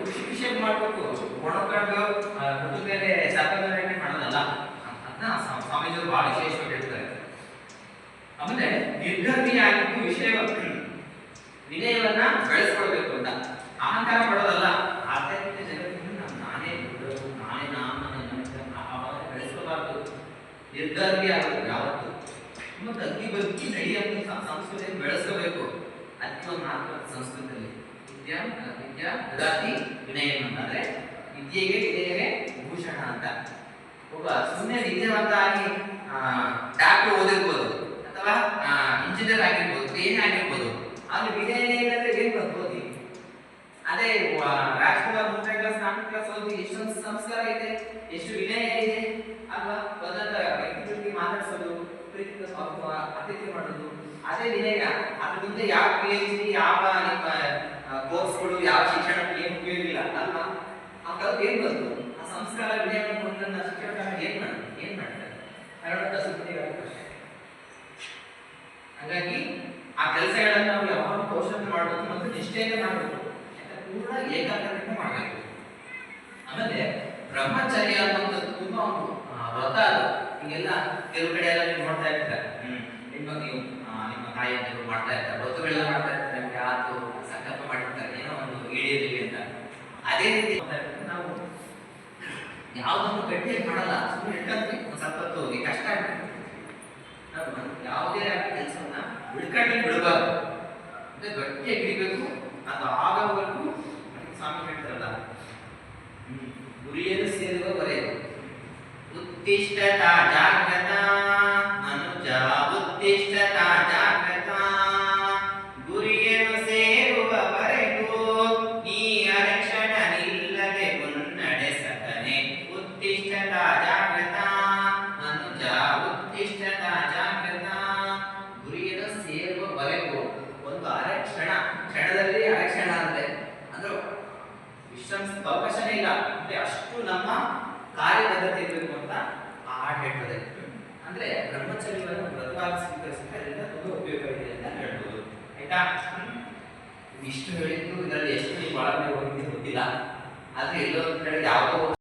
ಖುಷಿ ಮಾಡಬೇಕು. ಒಣಕೊಂಡು ಮೇಲೆ ಮಾಡೋದಲ್ಲ. ಅದನ್ನ ಸ್ವಾಮೀಜಿಯವರು ಬಹಳ ವಿಶೇಷವಾಗಿ ಹೇಳ್ತಾರೆ. ಆಮೇಲೆ ನಿರ್ಗರ್ಭಿ ಆಗಿದ್ದು ವಿಷಯ ವಿನಯವನ್ನ ಬೆಳೆಸ್ಕೊಳ್ಬೇಕು ಅಂತ. ಅಹಂಕಾರ ಮಾಡೋದಲ್ಲ. ಆಧ್ಯಾತ್ಮಿಕ ಜಗತ್ತಿನಲ್ಲಿ ನಾನು ನಾನೇ ದೊಡ್ಡವನು, ನಾನೇ ನಾನು ಬೆಳೆಸ್ಕೋಬಾರ್ದು ನಿರ್ಗರ್ಭಿ ಆಗೋದು ಯಾವತ್ತು ಮತ್ತೆ ಅಗ್ಗಿ ಬಗ್ಗಿ ನಡೆಯ ಸಂಸ್ಕೃತಿಯನ್ನು ಬೆಳೆಸ್ಕೋಬೇಕು ಅದಕ್ಕೆ ಒಂದು ಮಾತು ಸಂಸ್ಕೃತದಲ್ಲಿ ವಿದ್ಯಾ ವಿದ್ಯಾ, ದದಾತಿ, ವಿನಯ ಅಂತಂದ್ರೆ ವಿದ್ಯೆಗೆ ವಿನಯವೇ ಭೂಷಣ ಅಂತ. ಒಬ್ಬ ಸುಮ್ಮನೆ ವಿದ್ಯಾವಂತ ಆಗಿ ಡಾಕ್ಟರ್ ಓದಿರ್ಬೋದು ಅಥವಾ ಇಂಜಿನಿಯರ್ ಆಗಿರ್ಬೋದು ಏನೇ ಆಗಿರ್ಬೋದು. ಆದ್ರೆ ವಿನಯ ಏನು ಏನ್ ಬರ್ಬೋದು ಅದೇ ರಾಜ್ಕುಮಾರ್ ಮೂರನೇ ಕ್ಲಾಸ್ ನಾಲ್ಕು ಕ್ಲಾಸ್ ಓದಿ, ಎಷ್ಟೊಂದು ಸಂಸ್ಕಾರ ಇದೆ, ಎಷ್ಟು ವಿನಯ ಇದೆ, ಅಲ್ವಾ? ಬಂದಂತ ವ್ಯಕ್ತಿಗಳಿಗೆ ಮಾತಾಡಿಸೋದು ಪ್ರೀತಿ ಅತಿಥಿ ಮಾಡೋದು, ಅದೇ ವಿನಯ. ಅದ್ರ ಮುಂದೆ ಯಾವ ಪಿ ಎಚ್ ಡಿ ಯಾವ ನಿಮ್ಮ ಕೋರ್ಸ್ಗಳು ಯಾವ ಶಿಕ್ಷಣ ಏನು ಉಪಯೋಗ ಇಲ್ಲ ಅಲ್ವಾ ಆ ಕಲ್ತು ಏನ್ ಬಂತು? ಆ ಸಂಸ್ಕಾರ ವಿಜಯವನ್ನು ಕೊಂಡನ್ನ ಶಿಕ್ಷಣ ಏನ್ ಮಾಡ್ತಾರೆ? ಏನ್ ಮಾಡ್ತಾರೆ? ಕನ್ನಡ ಕಸೂತಿಗಾರರು ಹಾಗಾಗಿ ಆ ಕೆಲಸಗಳನ್ನು ನಾವು ಯಾವಾಗ ಕೌಶಲ್ಯ ಮಾಡಬೇಕು ಮತ್ತು ನಿಷ್ಠೆಯಿಂದ ಮಾಡಬೇಕು. ಪೂರ್ಣ ಏಕಾಗ್ರತೆಯಿಂದ ಮಾಡಬೇಕು. ಆಮೇಲೆ ಬ್ರಹ್ಮಚರ್ಯ ಅನ್ನುವಂಥದ್ದು ತುಂಬಾ ಒಂದು ವ್ರತ ಅದು. ಹಿಂಗೆಲ್ಲ ಕೆಲವು ಕಡೆ ಎಲ್ಲ ನೀವು ನೋಡ್ತಾ ಇರ್ತಾರೆ. ನಿಮ್ಮ ನೀವು ನಿಮ್ಮ ತಾಯಿಯಂದಿರು ಮಾಡ್ತಾ ಇರ್ತಾರೆ. ವ್ರತಗಳೆಲ್ಲ ಮಾಡ್ತಾ ಇರ್ತಾರೆ. ಆತು, ಸಂಕಲ್ಪ ಮಾಡಿರ್ತಾರೆ. ಏನೋ ಒಂದು ಈಡೇರಲಿ ಅಂತ. ಅದೇ ರೀತಿ ಯಾವುದನ್ನು ಗಟ್ಟಿಯಾಗಿ ಮಾಡಲ್ಲ ಸುಮ್ಮನೆ ಇಟ್ಕೊಂಡ್ವಿ ಒಂದು ಸ್ವಲ್ಪ ಹೊತ್ತು ಈ ಕಷ್ಟ ಆಗ್ತದೆ ಯಾವುದೇ ಕೆಲಸವನ್ನ ಉಳ್ಕಂಡು ಬಿಡಬಾರ್ದು. ಅಂದ್ರೆ ಗಟ್ಟಿ ಹಿಡಿಬೇಕು. ಅದು ಆಗೋವರೆಗೂ ಸ್ವಾಮಿ ಹೇಳ್ತಾರಲ್ಲ. ಗುರಿಯನ್ನು ಸೇರುವ ಸೇರುವವರೆಗೂ ಉತ್ತಿಷ್ಠ ಜಾಗ್ರತ ವಿಶ್ರಮಿಸಕ್ಕೆ ಅವಕಾಶನೇ ಇಲ್ಲ. ಅಷ್ಟು ನಮ್ಮ ಕಾರ್ಯಬದ್ಧತೆ ಇರಬೇಕು ಅಂತ ಆ ಹಾಡು ಅಂದ್ರೆ ಬ್ರಹ್ಮಚರ್ಯವನ್ನು ವ್ರತವಾಗಿ ಸ್ವೀಕರಿಸಿದ್ರೆ ಅದರಿಂದ ತುಂಬಾ ಉಪಯೋಗ ಇದೆ ಅಂತ ಹೇಳ್ಬೋದು. ಆಯ್ತಾ? ಇಷ್ಟು ಹೇಳಿದ್ದು ಇದರಲ್ಲಿ ಎಷ್ಟು ನೀವು ಹೋಗಿದ್ದು ಗೊತ್ತಿಲ್ಲ. ಆದ್ರೆ ಎಲ್ಲೋ ಕಡೆ ಯಾವುದೋ